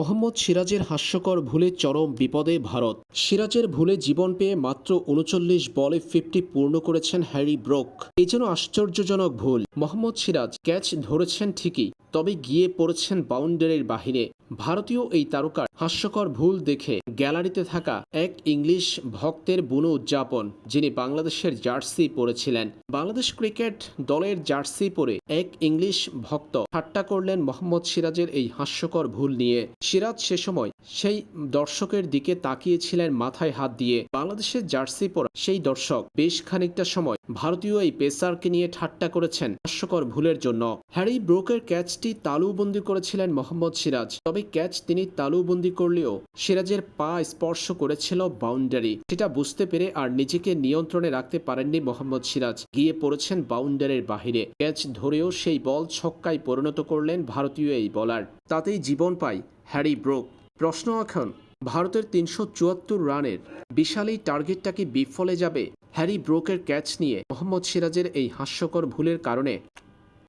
মোহাম্মদ সিরাজের হাস্যকর ভুলে চরম বিপদে ভারত। সিরাজের ভুলে জীবন পেয়ে মাত্র উনচল্লিশ বলে ফিফটি পূর্ণ করেছেন হ্যারি ব্রোক। এই যেন আশ্চর্যজনক ভুল। মোহাম্মদ সিরাজ ক্যাচ ধরেছেন ঠিকই, তবে গিয়ে পড়েছেন বাউন্ডারির বাহিরে। ভারতীয় এই তারকার হাস্যকর ভুল দেখে গ্যালারিতে থাকা এক ইংলিশ ভক্তের বুনো উদযাপন, যিনি বাংলাদেশের জার্সি পরেছিলেন। বাংলাদেশ ক্রিকেট দলের জার্সি পরে এক ইংলিশ ভক্ত ঠাট্টা করলেন মোহাম্মদ সিরাজের এই হাস্যকর ভুল নিয়ে। সিরাজ সে সময় সেই দর্শকের দিকে তাকিয়েছিলেন মাথায় হাত দিয়ে। বাংলাদেশের জার্সি পরা সেই দর্শক বেশ খানিকটা সময় ভারতীয় এই পেসারকে নিয়ে ঠাট্টা করেছেন হাস্যকর ভুলের জন্য। হ্যারি ব্রোকের ক্যাচটি তালুবন্দি করেছিলেন মোহাম্মদ সিরাজ, তবে ক্যাচ তিনি তালুবন্দি করলেও সিরাজের পা স্পর্শ করেছিল বাউন্ডারি। সেটা বুঝতে পেরে আর নিজেকে নিয়ন্ত্রণে রাখতে পারেননি মোহাম্মদ সিরাজ। গিয়ে পড়েছেন বাউন্ডারির বাহিরে। ক্যাচ ধরেও সেই বল ছক্কায় পরিণত করলেন ভারতীয় এই বলার। তাতেই জীবন পায় হ্যারি ব্রোক। প্রশ্ন এখন, ভারতের তিনশো চুয়াত্তর রানের বিশাল এই টার্গেটটা কি বিফলে যাবে হ্যারি ব্রোকের ক্যাচ নিয়ে? মোহাম্মদ সিরাজের এই হাস্যকর ভুলের কারণে